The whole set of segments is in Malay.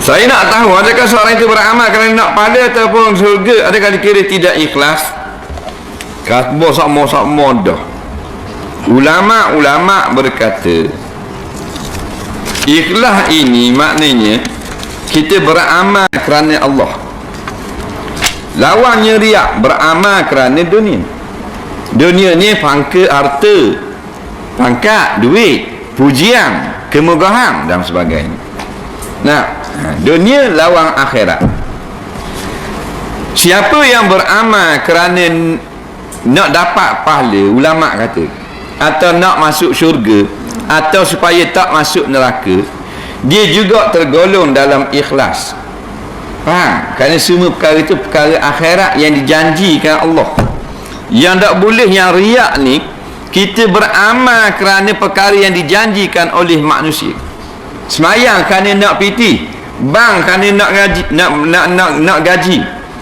Saya nak tahu adakah seorang itu beramal kerana nak pada ataupun surga adakah dikira tidak ikhlas? Kasbo sama-sama dah. Ulama-ulama berkata ikhlas ini maknanya kita beramal kerana Allah. Lawannya riak beramal kerana dunia. Dunia ni pangka harta, pangkat, duit, pujian, kemegahan dan sebagainya. Nah, dunia lawan akhirat. Siapa yang beramal kerana nak dapat pahala, ulama kata, atau nak masuk syurga, atau supaya tak masuk neraka, dia juga tergolong dalam ikhlas. Faham? Kerana semua perkara itu perkara akhirat yang dijanjikan Allah. Yang tak boleh yang riak ni, kita beramal kerana perkara yang dijanjikan oleh manusia. Semayang kerana nak piti, bang kerana nak gaji, nak nak nak, nak gaji.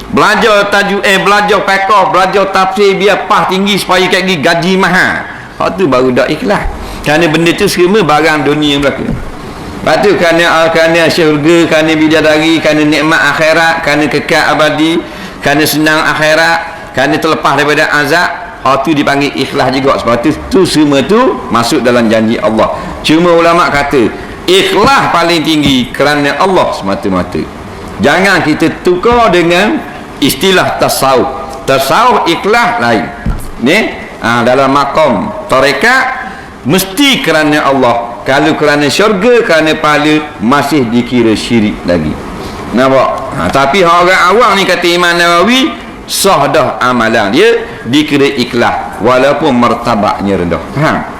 Belajar tajuk eh belajar fiqh, belajar tafsir biar pah tinggi supaya kat gigi gaji mahal. Hak tu baru dak ikhlas. Kerana benda tu semua barang dunia mereka. Lepas tu kerana uh, kerana syurga, kerana bidadari, kerana nikmat akhirat, kerana kekal abadi, kerana senang akhirat, kerana terlepas daripada azab, hal tu dipanggil ikhlas juga. Sebab tu, tu semua tu masuk dalam janji Allah. Cuma ulama kata, ikhlas paling tinggi kerana Allah semata-mata. Jangan kita tukar dengan istilah tasawuf. Tasawuf ikhlas lain. Ni, ha, dalam makom tarekat mesti kerana Allah kalau kerana syurga kerana pahala masih dikira syirik lagi nampak ha, tapi orang awam ni kata Imam Nawawi sah dah amalan dia dikira ikhlas walaupun martabaknya rendah faham